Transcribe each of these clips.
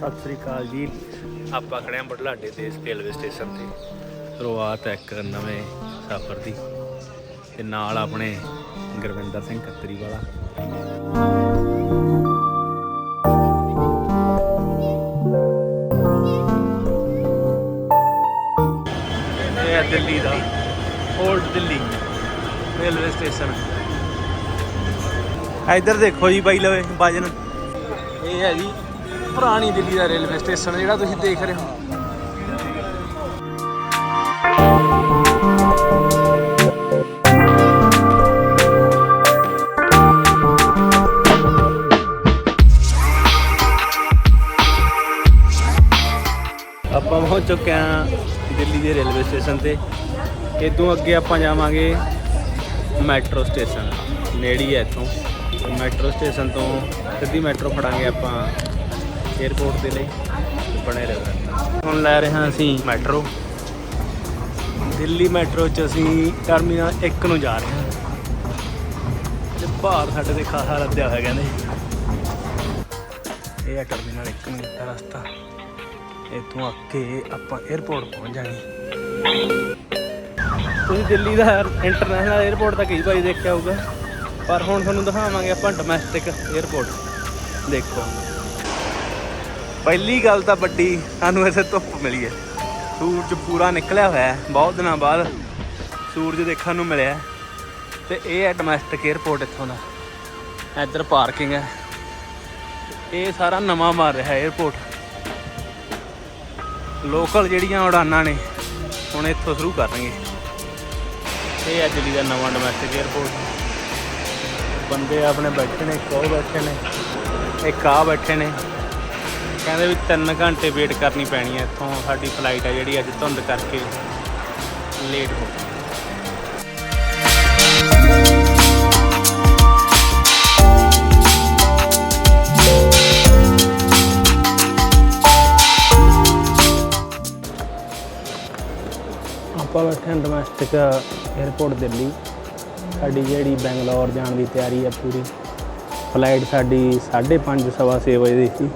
ਸਤਿ ਸ੍ਰੀ ਅਕਾਲ ਜੀ। ਆਪਾਂ ਖੜੇ ਹਾਂ ਬੜਲਾਡੇ ਦੇ ਰੇਲਵੇ ਸਟੇਸ਼ਨ ਤੇ। ਸ਼ੁਰੂਆਤ ਹੈ ਇੱਕ ਨਵੇਂ ਸਫ਼ਰ ਦੀ। ਤੇ ਨਾਲ ਆਪਣੇ ਗੁਰਵਿੰਦਰ ਸਿੰਘ ਖੱਤਰੀ ਵਾਲਾ। ਦਿੱਲੀ ਦਾ ਓਲਡ ਦਿੱਲੀ ਰੇਲਵੇ ਸਟੇਸ਼ਨ ਇੱਧਰ ਦੇਖੋ ਜੀ ਬਾਈ ਲਵੇ ਵਜਨ ਇਹ ਹੈ ਜੀ ਪੁਰਾਣੀ ਦਿੱਲੀ ਦਾ ਰੇਲਵੇ ਸਟੇਸ਼ਨ ਜਿਹੜਾ ਤੁਸੀਂ ਦੇਖ ਰਹੇ ਹੋ। ਆਪਾਂ ਪਹੁੰਚ ਚੁੱਕੇ ਹਾਂ ਦਿੱਲੀ ਦੇ ਰੇਲਵੇ ਸਟੇਸ਼ਨ ਤੇ। ਇਦੋਂ ਅੱਗੇ ਆਪਾਂ ਜਾਵਾਂਗੇ ਮੈਟਰੋ ਸਟੇਸ਼ਨ। ਨੇੜੀ ਹੈ ਇੱਥੋਂ। ਮੈਟਰੋ ਸਟੇਸ਼ਨ ਤੋਂ ਸਿੱਧੀ ਮੈਟਰੋ ਫੜਾਂਗੇ ਆਪਾਂ। ਏਅਰਪੋਰਟ ਦੇ ਲਈ ਬਣੇ ਰਹੇ ਹੁਣ ਲੈ ਰਹੇ ਹਾਂ ਅਸੀਂ ਮੈਟਰੋ। ਦਿੱਲੀ ਮੈਟਰੋ 'ਚ ਅਸੀਂ ਟਰਮੀਨਲ 1 ਨੂੰ ਜਾ ਰਹੇ ਹਾਂ। ਤੇ ਭਾਰ ਸਾਡੇ ਦੇ ਖਾਸਾ ਲੱਦਿਆ ਹੋਇਆ ਕਹਿੰਦੇ ਇਹ ਆ ਟਰਮੀਨਲ 1 ਨੂੰ ਦਾ ਰਸਤਾ। ਇਥੋਂ ਅੱਗੇ ਆਪਾਂ ਏਅਰਪੋਰਟ ਪਹੁੰਚ ਜਾਗੇ ਤੁਸੀਂ ਦਿੱਲੀ ਦਾ ਇੰਟਰਨੈਸ਼ਨਲ 에어ਪੋਰਟ ਤਾਂ ਕਈ ਵਾਰੀ ਦੇਖਿਆ ਹੋਊਗਾ। ਪਰ ਹੁਣ ਤੁਹਾਨੂੰ ਦਿਖਾਵਾਂਗੇ ਆਪਾਂ ਡੋਮੈਸਟਿਕ ਏਅਰਪੋਰਟ ਦੇਖੋ। ਪਹਿਲੀ ਗੱਲ ਤਾਂ ਵੱਡੀ, ਸਾਨੂੰ ਇੱਥੇ ਧੁੱਪ ਮਿਲੀ ਹੈ। ਸੂਰਜ ਪੂਰਾ ਨਿਕਲਿਆ ਹੋਇਆ ਹੈ, ਬਹੁਤ ਦਿਨਾਂ ਬਾਅਦ ਸੂਰਜ ਦੇਖਣ ਨੂੰ ਮਿਲਿਆ ਤੇ ਇਹ ਹੈ ਡੋਮੈਸਟਿਕ 에어ਪੋਰਟ ਇੱਥੋਂ ਦਾ। ਇੱਧਰ ਪਾਰਕਿੰਗ ਹੈ। ਇਹ ਸਾਰਾ ਨਵਾਂ ਮਾਰ ਰਿਹਾ 에어ਪੋਰਟ ਲੋਕਲ ਜਿਹੜੀਆਂ ਉਡਾਨਾਂ ਨੇ, ਹੁਣ ਇੱਥੋਂ ਸ਼ੁਰੂ ਕਰਨਗੇ। ਇਹ ਅੱਜ ਦੀ ਦਾ ਨਵਾਂ ਡੋਮੈਸਟਿਕ 에어ਪੋਰਟ ਬੰਦੇ ਆਪਣੇ ਬੈਠੇ ਨੇ ਕੋ ਬੈਠੇ ਨੇ, ਇੱਕ ਆ ਬੈਠੇ ਨੇ। ਕਹਿੰਦੇ ਵੀ 3 ਘੰਟੇ ਵੇਟ ਕਰਨੀ ਪੈਣੀ ਹੈ ਇੱਥੋਂ ਸਾਡੀ ਫਲਾਈਟ ਹੈ ਜਿਹੜੀ ਅੱਜ ਧੁੰਦ ਕਰਕੇ ਲੇਟ ਹੋ ਗਈ। ਆਪਾਂ ਬੈਠੇ ਹਾਂ ਡੋਮੈਸਟਿਕ 에어ਪੋਰਟ ਦਿੱਲੀ। ਸਾਡੀ ਜਿਹੜੀ ਬੈਂਗਲੌਰ ਜਾਣ ਦੀ ਤਿਆਰੀ ਹੈ ਪੂਰੀ। ਫਲਾਈਟ ਸਾਡੀ 5:30 ਸਵਾ ਛੇ ਵਜੇ ਦੀ ਸੀ।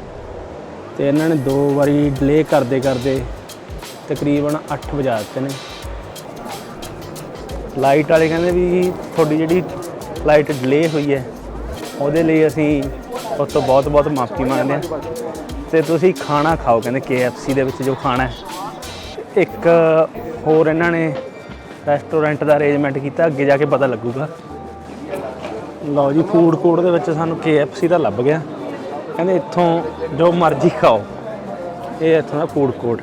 ਤੇ ਇਹਨਾਂ ਨੇ ਦੋ ਵਾਰੀ ਡਿਲੇ ਕਰਦੇ ਕਰਦੇ ਤਕਰੀਬਨ 8 ਵਜਾ ਦਿੱਤੇ ਨੇ। ਲਾਈਟ ਵਾਲੇ ਕਹਿੰਦੇ ਵੀ ਤੁਹਾਡੀ ਜਿਹੜੀ ਫਲਾਈਟ ਡਿਲੇ ਹੋਈ ਹੈ, ਉਹਦੇ ਲਈ ਅਸੀਂ ਉਸ ਤੋਂ ਬਹੁਤ ਬਹੁਤ ਮਾਫੀ ਮੰਗਦੇ ਹਾਂ। ਤੇ ਤੁਸੀਂ ਖਾਣਾ ਖਾਓ ਕਹਿੰਦੇ KFC ਦੇ ਵਿੱਚ ਜੋ ਖਾਣਾ ਹੈ। ਇੱਕ ਹੋਰ ਇਹਨਾਂ ਨੇ ਰੈਸਟੋਰੈਂਟ ਦਾ ਅਰੇਂਜਮੈਂਟ ਕੀਤਾ, ਅੱਗੇ ਜਾ ਕੇ ਪਤਾ ਲੱਗੂਗਾ। ਲਓ ਜੀ ਫੂਡ ਕੋਰਟ ਦੇ ਵਿੱਚ ਸਾਨੂੰ KFC ਦਾ ਲੱਭ ਗਿਆ। ਕਹਿੰਦੇ ਇੱਥੋਂ ਜੋ ਮਰਜ਼ੀ ਖਾਓ। ਇਹ ਇੱਥੋਂ ਦਾ ਫੂਡ ਕੋਰਟ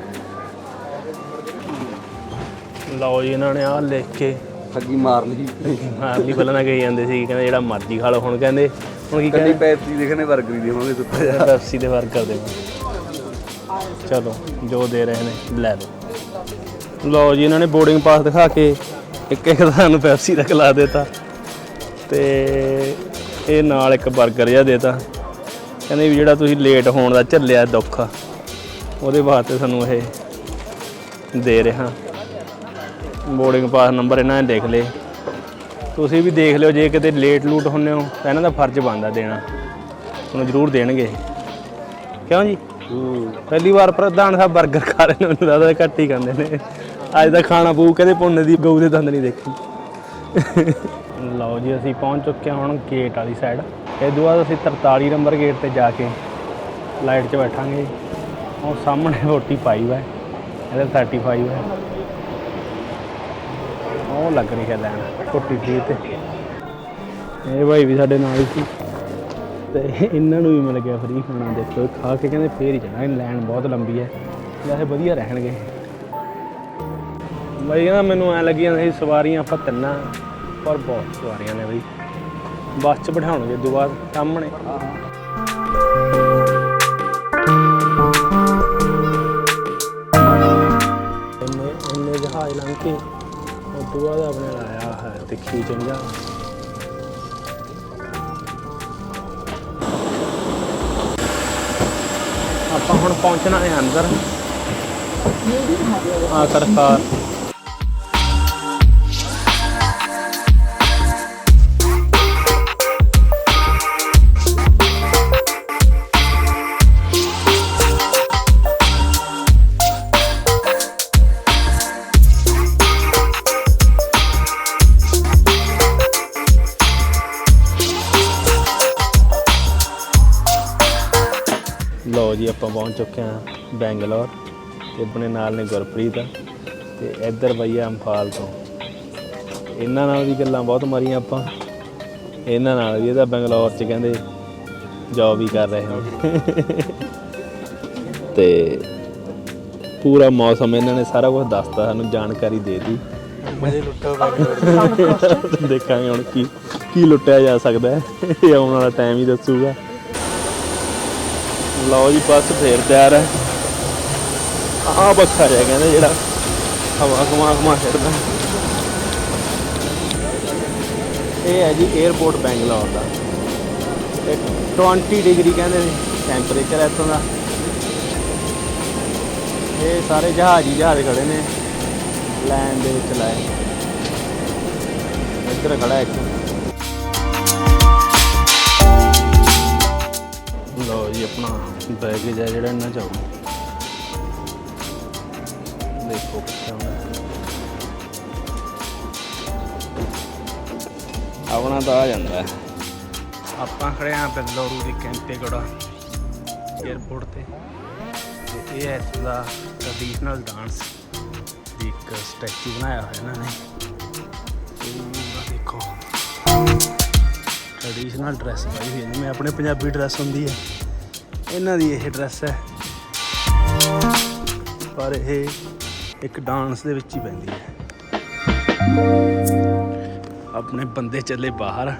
ਲਓ ਜੀ ਇਹਨਾਂ ਨੇ ਆਹ ਲਿਖ ਕੇ ਠੱਗੀ ਮਾਰ ਲਈ। ਮਾਰਲੀ ਪਹਿਲਾਂ ਨਾ ਕਹੀ ਜਾਂਦੇ ਸੀ ਕਹਿੰਦੇ ਜਿਹੜਾ ਮਰਜ਼ੀ ਖਾ ਲਓ। ਹੁਣ ਕਹਿੰਦੇ ਹੁਣ ਕੀ ਕੱਲੀ ਕਹਿੰਦੇ? ਪੈਪਸੀ ਦੇਖਣੇ 버ਗਰ ਹੀ ਦੇਵਾਂਗੇ ਸੁੱਤਾ ਜਾ ਪੈਪਸੀ ਦੇ ਵਰਕਰ ਦੇ। ਚਲੋ ਜੋ ਦੇ ਰਹੇ ਨੇ ਲੈ ਲਓ। ਲਓ ਜੀ ਇਹਨਾਂ ਨੇ ਬੋਰਡਿੰਗ ਪਾਸ ਦਿਖਾ ਕੇ ਇੱਕ ਇੱਕ ਤੁਹਾਨੂੰ ਪੈਪਸੀ ਦਾ ਖਿਲਾ ਦਿੱਤਾ। ਤੇ ਇਹ ਨਾਲ ਇੱਕ 버ਗਰ ਜਿਹਾ ਦੇਤਾ। ਕਹਿੰਦੇ ਵੀ ਜਿਹੜਾ ਤੁਸੀਂ ਲੇਟ ਹੋਣ ਦਾ ਝੱਲਿਆ ਦੁੱਖ ਉਹਦੇ ਵਾਸਤੇ ਸਾਨੂੰ ਇਹ ਦੇ ਰਹੇ। ਬੋਰਡਿੰਗ ਪਾਸ ਨੰਬਰ ਇਹਨਾਂ ਨੇ ਲਿਖ ਲਏ। ਤੁਸੀਂ ਵੀ ਦੇਖ ਲਿਓ ਜੇ ਕਿਤੇ ਲੇਟ ਲੂਟ ਹੁੰਨੇ ਹੋ ਤਾਂ ਇਹਨਾਂ ਦਾ ਫਰਜ਼ ਬਣਦਾ ਦੇਣਾ। ਤੁਹਾਨੂੰ ਜ਼ਰੂਰ ਦੇਣਗੇ। ਕਿਉਂ ਜੀ? ਪਹਿਲੀ ਵਾਰ ਪ੍ਰਧਾਨ ਸਾਹਿਬ 버ਗਰ ਖਾ ਰਹੇ ਨੇ ਮੈਨੂੰ ਲੱਗਦਾ ਘੱਟ ਹੀ ਖਾਂਦੇ ਨੇ। ਅੱਜ ਦਾ ਖਾਣਾ ਪਊ ਕਹਿੰਦੇ ਪੁੰਨ ਦੀ ਗਊ ਦੇ ਦੰਦ ਨਹੀਂ ਦੇਖੀ। ਲਓ ਜੀ ਅਸੀਂ ਪਹੁੰਚ ਚੁੱਕੇ ਹਾਂ ਹੁਣ ਗੇਟ ਵਾਲੀ ਸਾਈਡ ਇਹ ਤੋਂ ਬਾਅਦ ਅਸੀਂ 43 ਨੰਬਰ ਗੇਟ ਤੇ ਜਾ ਕੇ ਲਾਈਟ 'ਚ ਬੈਠਾਂਗੇ ਉਹ ਸਾਹਮਣੇ 45 ਹੈ ਇਹਦੇ 35 ਹੈ ਉਹ ਲੱਗ ਰਹੀ ਹੈ ਲੈਣ 43 ਤੇ। ਇਹ ਭਾਈ ਵੀ ਸਾਡੇ ਨਾਲ ਹੀ ਸੀ। ਤੇ ਇਹਨਾਂ ਨੂੰ ਵੀ ਮਿਲ ਗਿਆ ਫ੍ਰੀ ਖਾਣਾ ਦੇਖੋ, ਖਾ ਕੇ ਕਹਿੰਦੇ ਫੇਰ ਹੀ ਜਾਣਾ ਲੈਣ ਬਹੁਤ ਲੰਬੀ ਹੈ ਵੈਸੇ ਵਧੀਆ ਰਹਿਣਗੇ। ਬਾਈ ਕਹਿੰਦਾ ਮੈਨੂੰ ਐ ਲੱਗੀਆਂ ਸੀ, ਸਵਾਰੀਆਂ ਆਪਾਂ ਤਿੰਨਾਂ, ਪਰ ਬਹੁਤ ਸਵਾਰੀਆਂ ਨੇ ਬਈ। ਬੱਸ 'ਚ ਬਿਠਾਉਣਗੇ ਦੋ ਬਾਅਦ ਸਾਹਮਣੇ। ਇੰਨੇ ਇੰਨੇ ਜਹਾਜ਼ ਲੰਘ ਕੇ ਉਹ ਤੋਂ ਬਾਅਦ ਆਪਣੇ ਲਾਇਆ ਹੈ ਤਿੱਖੀ ਚੰਗਾ। ਆਪਾਂ ਹੁਣ ਪਹੁੰਚਣਾ ਹੈ ਅੰਦਰ। ਆ ਸਰਕਾਰ ਪਹੁੰਚ ਚੁੱਕੇ ਹਾਂ ਬੈਂਗਲੌਰ ਤੇ ਆਪਣੇ ਨਾਲ ਨੇ ਗੁਰਪ੍ਰੀਤ ਤੇ ਇੱਧਰ ਬਈਆ ਅੰਫਾਲ ਤੋਂ। ਇਹਨਾਂ ਨਾਲ ਵੀ ਗੱਲਾਂ ਬਹੁਤ ਮਾਰੀਆਂ ਆਪਾਂ। ਇਹਨਾਂ ਨਾਲ ਵੀ ਇਹਦਾ ਬੈਂਗਲੌਰ 'ਚ ਕਹਿੰਦੇ ਜੌਬ ਵੀ ਕਰ ਰਹੇ ਨੇ। ਤੇ ਪੂਰਾ ਮੌਸਮ ਇਹਨਾਂ ਨੇ ਸਾਰਾ ਕੁਝ ਦੱਸਤਾ ਸਾਨੂੰ ਜਾਣਕਾਰੀ ਦੇ ਦਿੱਤੀ। ਮਜ਼ੇ ਲੁੱਟੋ ਦੇਖਾਂਗੇ ਹੁਣ ਕੀ ਕੀ ਲੁੱਟਿਆ ਜਾ ਸਕਦਾ ਹੈ। ਇਹ ਆਉਣ ਵਾਲਾ ਟਾਈਮ ਹੀ ਦੱਸੂਗਾ। ਲਓ ਜੀ, ਬੱਸ ਫੇਰ ਤਿਆਰ ਹੈ। ਆਹ ਬੱਖਾ ਜਿਹਾ ਕਹਿੰਦੇ ਜਿਹੜਾ ਹਵਾ ਘੁਮਾ ਘੁਮਾ ਛੱਡਦਾ ਇਹ ਹੈ ਜੀ 에어ਪੋਰਟ ਬੈਂਗਲੌਰ ਦਾ। ਤੇ 20 ਡਿਗਰੀ ਕਹਿੰਦੇ ਨੇ ਟੈਂਪਰੇਚਰ ਹੈ ਇੱਥੋਂ ਦਾ। ਇਹ ਸਾਰੇ ਜਹਾਜ਼ ਹੀ ਜਹਾਜ਼ ਖੜੇ ਨੇ। ਲਾਈਨ ਦੇ ਵਿੱਚ ਲਾਏ। ਇੱਧਰ ਖੜਾ ਇੱਕ। ਲਓ ਜੀ, ਆਪਣਾ ਬੈਗੇਜ ਹੈ ਜਿਹੜਾ ਇਹਨਾਂ ਚਾਹੂ ਦੇਖੋ ਕਿੱਥੇ ਆਪਣਾ ਤਾਂ ਆ ਜਾਂਦਾ ਆਪਾਂ ਖੜੇ ਹਾਂ ਬੰਗਲੌਰੂ ਦੀ ਕੈਂਪੇਗੜਾ 에ਅਰਪੋਰਟ ਤੇ। ਤੇ ਇਹ ਹੈ ਇੱਥੋਂ ਦਾ ਟ੍ਰੈਡੀਸ਼ਨਲ ਡਾਂਸ ਇੱਕ ਸਟੈਚੂ ਬਣਾਇਆ ਹੋਇਆ ਇਹਨਾਂ ਨੇ। ਟ੍ਰੈਡੀਸ਼ਨਲ ਡਰੈਸ ਪਾਈ ਹੋਈ ਹੈ, ਜਿਵੇਂ ਆਪਣੇ ਪੰਜਾਬੀ ਡਰੈਸ ਹੁੰਦੀ ਹੈ। ਇਹਨਾਂ ਦੀ ਇਹ ਡਰੈਸ ਹੈ। ਪਰ ਇਹ ਇੱਕ ਡਾਂਸ ਦੇ ਵਿੱਚ ਹੀ ਪੈਂਦੀ ਹੈ। ਆਪਣੇ ਬੰਦੇ ਚੱਲੇ ਬਾਹਰ।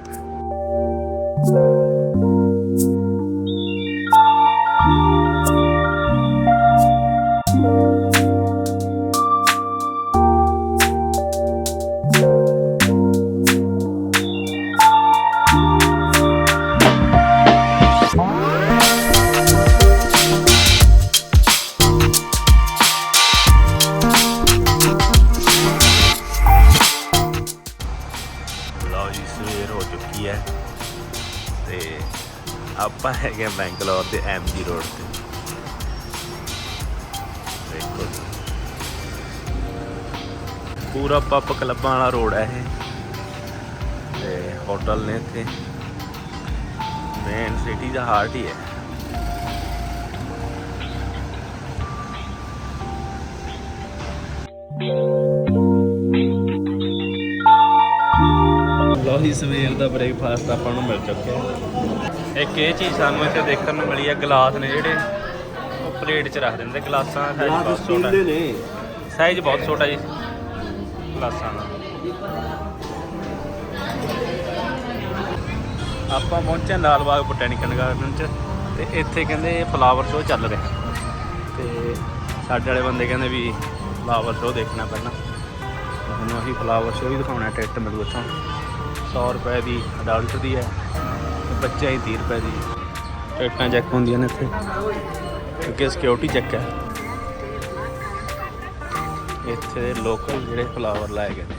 ਹੈਗੇ ਹਾਂ ਬੈਂਗਲੌਰ ਦੇ ਐਮਜੀ ਰੋਡ ਤੇ। ਦੇਖੋ ਪੂਰਾ ਪੱਪ ਕਲੱਬਾਂ ਵਾਲਾ ਰੋਡ ਹੈ ਇਹ। ਤੇ ਹੋਟਲ ਨੇ ਇੱਥੇ। ਮੇਨ ਸਿਟੀ ਦਾ ਹਾਰਟ ਹੀ ਹੈ। ਲਓ ਸਵੇਰ ਦਾ ਬ੍ਰੇਕਫਾਸਟ ਆਪਾਂ ਨੂੰ ਮਿਲ ਚੁੱਕਿਆ। ਇੱਕ ਇਹ ਚੀਜ਼ ਸਾਨੂੰ ਇੱਥੇ ਦੇਖਣ ਨੂੰ ਮਿਲੀ ਹੈ ਗਲਾਸ ਨੇ ਜਿਹੜੇ ਉਹ ਪਲੇਟ 'ਚ ਰੱਖ ਦਿੰਦੇ ਗਲਾਸਾਂ ਦਾ ਸਾਈਜ਼ ਬਹੁਤ ਛੋਟਾ। ਨੇ। ਸਾਈਜ਼ ਬਹੁਤ ਛੋਟਾ ਜੀ ਗਲਾਸਾਂ ਦਾ। ਆਪਾਂ ਪਹੁੰਚੇ ਲਾਲ ਬਾਗ ਬੋਟੈਨੀਕਲ ਗਾਰਡਨ 'ਚ ਤੇ ਇੱਥੇ ਕਹਿੰਦੇ ਫਲਾਵਰ ਸ਼ੋਅ ਚੱਲ ਰਿਹਾ। ਤੇ ਸਾਡੇ ਵਾਲੇ ਬੰਦੇ ਕਹਿੰਦੇ ਵੀ ਫਲਾਵਰ ਸ਼ੋਅ ਦੇਖਣਾ ਪਹਿਲਾਂ। ਤੁਹਾਨੂੰ ਅਸੀਂ ਫਲਾਵਰ ਸ਼ੋਅ ਵੀ ਦਿਖਾਉਣਾ ਟਿਕਟ ਮਿਲੂ ਇੱਥੋਂ। 100 ਰੁਪਏ ਦੀ ਅਡਲਟ ਦੀ ਹੈ। ਤੇ ਬੱਚਿਆਂ ਦੀ 30 ਰੁਪਏ ਦੀ ਟਿਕਟਾਂ ਚੈੱਕ ਹੁੰਦੀਆਂ ਨੇ ਇੱਥੇ। ਕਿਉਂਕਿ ਸਿਕਿਉਰਿਟੀ ਚੈੱਕ ਹੈ। ਇੱਥੇ ਦੇ ਲੋਕਲ ਜਿਹੜੇ ਫਲਾਵਰ ਲਾਏ ਗਏ ਨੇ।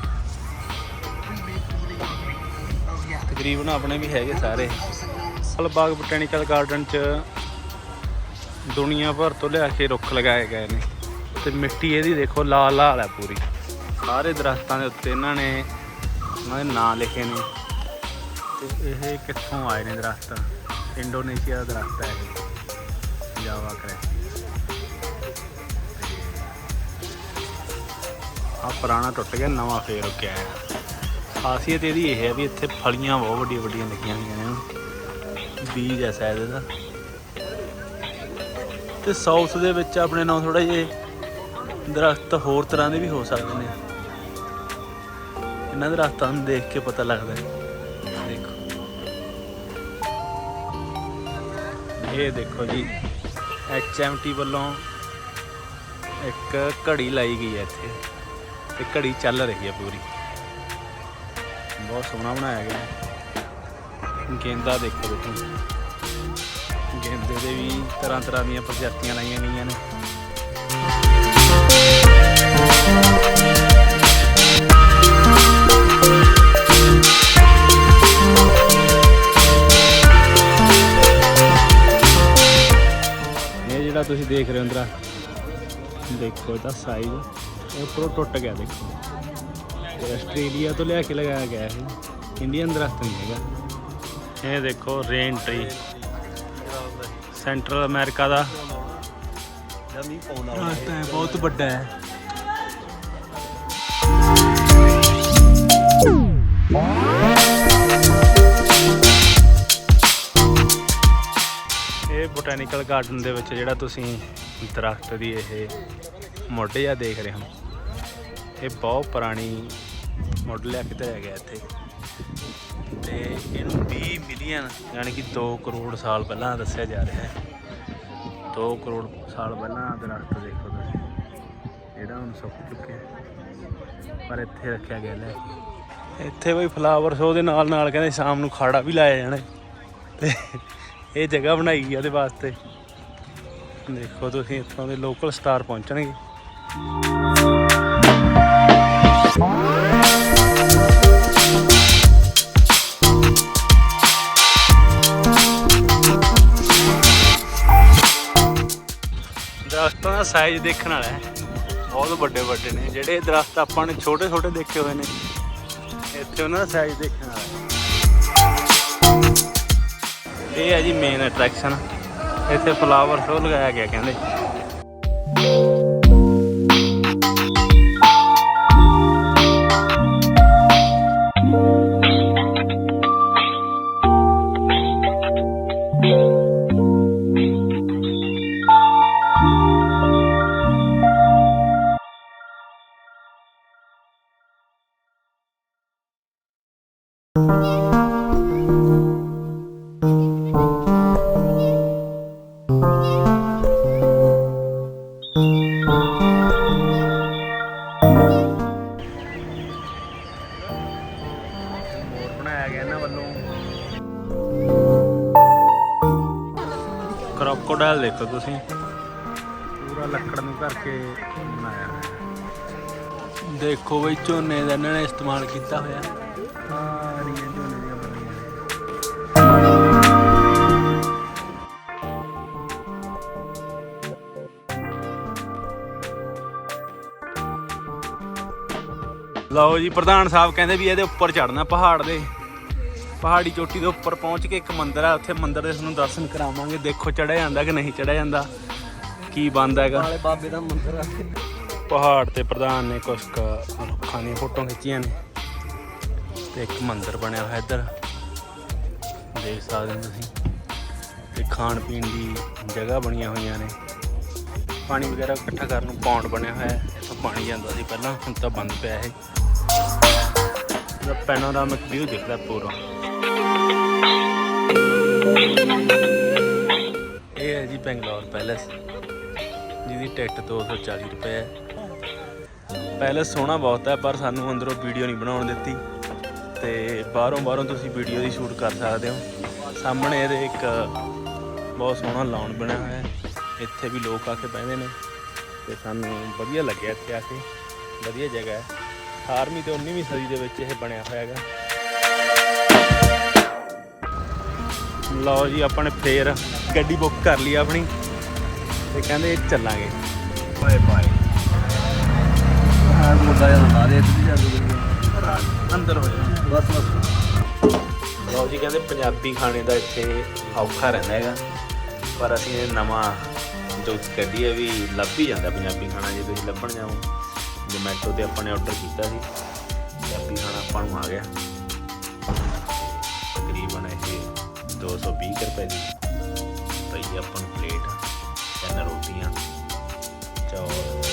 ਤਕਰੀਬਨ ਆਪਣੇ ਵੀ ਹੈਗੇ ਸਾਰੇ। ਸਲਬਾਗ ਬੋਟੈਨੀਕਲ ਗਾਰਡਨ ਚ ਦੁਨੀਆ ਭਰ ਤੋਂ ਲਿਆ ਕੇ ਰੁੱਖ ਲਗਾਏ ਗਏ ਨੇ। ਤੇ ਮਿੱਟੀ ਇਹਦੀ ਦੇਖੋ ਲਾਲ ਲਾਲ ਹੈ ਪੂਰੀ। ਸਾਰੇ ਦਰਖਤਾਂ ਦੇ ਉੱਤੇ ਇਹਨਾਂ ਨੇ ਉਹਨਾਂ ਦੇ ਨਾਂ ਲਿਖੇ ਨੇ। ਤੇ ਇਹ ਕਿੱਥੋਂ ਆਏ ਨੇ ਦਰਖਤ? ਇੰਡੋਨੇਸ਼ੀਆ ਦਾ ਦਰਖਤ ਹੈ ਇਹ। ਜਾਵਾ ਕਰੇ ਆ ਪੁਰਾਣਾ ਟੁੱਟ ਗਿਆ, ਨਵਾਂ ਫੇਰ ਉੱਗਿਆ ਹੈ। ਖਾਸੀਅਤ ਇਹਦੀ ਇਹ ਹੈ ਵੀ ਇੱਥੇ ਫਲੀਆਂ ਬਹੁਤ ਵੱਡੀਆਂ ਵੱਡੀਆਂ ਲੱਗੀਆਂ ਹੋਈਆਂ ਨੇ। ਬੀਜ ਹੈ ਸ਼ਾਇਦ ਇਹਦਾ। ਤੇ ਸਾਊਥ ਦੇ ਵਿੱਚ ਆਪਣੇ ਨਾਲ ਥੋੜਾ ਜਿਹਾ ਦਰਖਤ ਹੋਰ ਤਰ੍ਹਾਂ ਦੇ ਵੀ ਹੋ ਸਕਦੇ ਨੇ। ਇਹਨਾਂ ਦਰਖਤਾਂ ਨੂੰ ਦੇਖ ਕੇ ਪਤਾ ਲੱਗਦਾ ਹੈ। ਇਹ ਦੇਖੋ ਜੀ ਐਚਐਮਟੀ ਵੱਲੋਂ ਇੱਕ ਘੜੀ ਲਾਈ ਗਈ ਹੈ ਇੱਥੇ ਤੇ ਘੜੀ ਚੱਲ ਰਹੀ ਹੈ ਪੂਰੀ। ਬਹੁਤ ਸੋਹਣਾ ਬਣਾਇਆ ਗਿਆ ਹੈ। ਗੇਂਦਾ ਦੇਖੋ ਤੁਸੀਂ। ਗੇਂਦੇ ਦੇ ਵੀ ਤਰ੍ਹਾਂ ਤਰ੍ਹਾਂ ਦੀਆਂ ਪ੍ਰਜਾਤੀਆਂ ਲਾਈਆਂ ਗਈਆਂ ਨੇ। ਤੁਸੀਂ ਦੇਖ ਰਹੇ ਹੋ ਅੰਦਰ। ਦੇਖੋ ਇਹਦਾ ਸਾਈਜ਼ ਇਹ ਉੱਪਰੋਂ ਟੁੱਟ ਗਿਆ, ਦੇਖੋ। ਆਸਟ੍ਰੇਲੀਆ ਤੋਂ ਲਿਆ ਕੇ ਲਗਾਇਆ ਗਿਆ ਇਹ। ਇੰਡੀਅਨ ਦਰਖਤ ਨਹੀਂ ਹੈਗਾ। ਇਹ ਦੇਖੋ ਰੇਨ ਟ੍ਰੀ ਸੈਂਟਰਲ ਅਮਰੀਕਾ ਦਾ। ਜਮੀ ਹੈ, ਬਹੁਤ ਵੱਡਾ ਹੈ। ਇਹ ਬੋਟੈਨੀਕਲ ਗਾਰਡਨ ਦੇ ਵਿੱਚ ਜਿਹੜਾ ਤੁਸੀਂ ਦਰਖਤ ਦੀ ਇਹ ਮੋਢੇ ਜਿਹਾ ਦੇਖ ਰਹੇ ਹੋ। ਇਹ ਬਹੁਤ ਪੁਰਾਣੀ ਮੋਢ ਲਿਆ ਕੇ ਧਰਿਆ ਗਿਆ ਇੱਥੇ। ਤੇ ਇਹਨੂੰ 20 ਮਿਲੀਅਨ ਯਾਨੀ ਕਿ 2 ਕਰੋੜ ਸਾਲ ਪਹਿਲਾਂ ਦੱਸਿਆ ਜਾ ਰਿਹਾ ਹੈ। 2 ਕਰੋੜ ਸਾਲ ਪਹਿਲਾਂ ਦਰਖਤ ਦੇਖੋ ਤੁਸੀਂ। ਇਹਦਾ ਹੁਣ ਸੁੱਕ ਚੁੱਕਿਆ ਪਰ ਇੱਥੇ ਰੱਖਿਆ ਗਿਆ ਲੈ ਇੱਥੇ ਬਈ ਫਲਾਵਰ ਸ਼ੋ ਦੇ ਨਾਲ ਨਾਲ ਕਹਿੰਦੇ ਸ਼ਾਮ ਨੂੰ ਖਾੜਾ ਵੀ ਲਾਇਆ ਜਾਣਾ ਤੇ ਇਹ ਜਗ੍ਹਾ ਬਣਾਈ ਗਈ ਆ ਉਹਦੇ ਵਾਸਤੇ। ਦੇਖੋ ਤੁਸੀਂ ਇੱਥੋਂ ਦੇ ਲੋਕਲ ਸਟਾਰ ਪਹੁੰਚਣਗੇ। ਦਰਖਤਾਂ ਦਾ ਸਾਈਜ਼ ਦੇਖਣ ਵਾਲਾ ਹੈ। ਬਹੁਤ ਵੱਡੇ ਵੱਡੇ ਨੇ। ਜਿਹੜੇ ਦਰਖਤ ਆਪਾਂ ਨੇ ਛੋਟੇ ਛੋਟੇ ਦੇਖੇ ਹੋਏ ਨੇ। ਇੱਥੇ ਉਹਨਾਂ ਦਾ ਸਾਈਜ਼ ਦੇਖਣ ਇਹ ਹੈ ਜੀ ਮੇਨ ਅਟਰੈਕਸ਼ਨ ਇੱਥੇ ਫਲਾਵਰ ਸ਼ੋ ਲਗਾਇਆ ਗਿਆ ਕਹਿੰਦੇ। ਕ੍ਰੋਕੋਡਾਈਲ ਦੇਖੋ ਤੁਸੀਂ। ਪੂਰਾ ਲੱਕੜ ਨੂੰ ਕਰਕੇ ਬਣਾਇਆ ਹੋਇਆ। ਦੇਖੋ ਬਈ ਝੋਨੇ ਦਾ ਇਹਨਾਂ ਨੇ ਇਸਤੇਮਾਲ ਕੀਤਾ ਹੋਇਆ। ਸਾਰੀਆਂ ਝੋਨੇ ਦੀਆਂ ਬਣੀਆਂ। ਨੇ ਲਓ ਜੀ ਪ੍ਰਧਾਨ ਸਾਹਿਬ ਕਹਿੰਦੇ ਵੀ ਇਹਦੇ ਉੱਪਰ ਚੜਨਾ ਪਹਾੜ ਦੇ। ਪਹਾੜੀ ਚੋਟੀ ਦੇ ਉੱਪਰ ਪਹੁੰਚ ਕੇ ਇੱਕ ਮੰਦਿਰ ਹੈ ਉੱਥੇ ਮੰਦਿਰ ਦੇ ਤੁਹਾਨੂੰ ਦਰਸ਼ਨ ਕਰਾਵਾਂਗੇ। ਦੇਖੋ ਚੜਿਆ ਜਾਂਦਾ ਕਿ ਨਹੀਂ ਚੜਿਆ ਜਾਂਦਾ ਕੀ ਬੰਦਾ ਹੈਗਾ। ਵਾਲੇ ਬਾਬੇ ਦਾ ਮੰਦਿਰ ਆ। ਪਹਾੜ ਤੇ ਪ੍ਰਧਾਨ ਨੇ ਕੁਛ ਕੁ ਰੁੱਖਾਂ ਦੀਆਂ ਫੋਟੋਆਂ ਖਿੱਚੀਆਂ ਨੇ ਤੇ ਇੱਕ ਮੰਦਿਰ ਬਣਿਆ ਹੋਇਆ ਇੱਧਰ। ਦੇਖ ਸਕਦੇ ਹੋ ਤੁਸੀਂ ਤੇ ਖਾਣ ਪੀਣ ਦੀ ਜਗ੍ਹਾ ਬਣੀਆਂ ਹੋਈਆਂ ਨੇ। ਪਾਣੀ ਵਗੈਰਾ ਇਕੱਠਾ ਕਰਨ ਨੂੰ ਪੌਂਡ ਬਣਿਆ ਹੋਇਆ ਹੈ। ਇੱਥੋਂ ਪਾਣੀ ਜਾਂਦਾ ਸੀ ਪਹਿਲਾਂ ਹੁਣ ਤਾਂ ਬੰਦ ਪਿਆ ਇਹ। ਦਾ ਪੈਨੋਰਾਮਿਕ ਵਿਊ ਦਿਖਦਾ ਪੂਰਾ। ਇਹ ਹੈ ਜੀ ਬੰਗਲੌਰ ਪੈਲੇਸ, ਜਿਹਦੀ ਟਿਕਟ 240 ਰੁਪਏ ਹੈ। ਪੈਲੇਸ ਸੋਹਣਾ ਬਹੁਤ ਹੈ, ਪਰ ਸਾਨੂੰ ਅੰਦਰੋਂ ਵੀਡੀਓ ਨਹੀਂ ਬਣਾਉਣ ਦਿੱਤੀ ਤੇ ਬਾਹਰੋਂ ਬਾਹਰੋਂ ਤੁਸੀਂ ਵੀਡੀਓ ਦੀ ਸ਼ੂਟ ਕਰ ਸਕਦੇ ਹੋ। ਸਾਹਮਣੇ ਇਹਦੇ ਇੱਕ ਬਹੁਤ ਸੋਹਣਾ ਲਾਉਣ ਬਣਿਆ ਹੋਇਆ ਹੈ। ਇੱਥੇ ਵੀ ਲੋਕ ਆ ਕੇ ਬਹਿੰਦੇ ਨੇ ਤੇ ਸਾਨੂੰ ਵਧੀਆ ਲੱਗਿਆ ਇੱਥੇ ਆ ਕੇ। ਵਧੀਆ ਜਗ੍ਹਾ ਹੈ। 18ਵੀਂ ਤੇ 19ਵੀਂ ਸਦੀ ਦੇ ਵਿੱਚ ਇਹ ਬਣਿਆ ਹੋਇਆ ਹੈਗਾ। ਲਓ ਜੀ ਆਪਾਂ ਨੇ ਫੇਰ ਗੱਡੀ ਬੁੱਕ ਕਰ ਲਈ ਆਪਣੀ ਤੇ ਕਹਿੰਦੇ ਚੱਲਾਂਗੇ। Bye bye. ਹਾਂ ਮੁੰਡਾ ਜਿਹਾ ਲਾ ਦੇ ਇੱਥੇ ਜਾ ਅੰਦਰ ਹੋ ਜਾ। ਬਸ ਬਸ। ਲਓ ਜੀ ਕਹਿੰਦੇ ਪੰਜਾਬੀ ਖਾਣੇ ਦਾ ਇੱਥੇ ਔਖਾ ਰਹਿੰਦਾ ਹੈਗਾ। ਪਰ ਅਸੀਂ ਇਹ ਨਵਾਂ ਜੋ ਕੱਢੀ ਹੈ ਵੀ ਲੱਭ ਹੀ ਜਾਂਦਾ ਪੰਜਾਬੀ ਖਾਣਾ ਜੇ ਤੁਸੀਂ ਲੱਭਣ ਜਾਓ। ਜੋਮੈਟੋ ਤੇ ਆਪਾਂ ਨੇ ਆਰਡਰ ਕੀਤਾ ਸੀ। ਪੰਜਾਬੀ ਖਾਣਾ ਆਪਾਂ ਨੂੰ ਆ ਗਿਆ। 220 ਰੁਪਏ ਦੀ ਪਈ ਆਪਾਂ ਨੂੰ ਪਲੇਟ ਤਿੰਨ ਰੋਟੀਆਂ ਚੌਲ।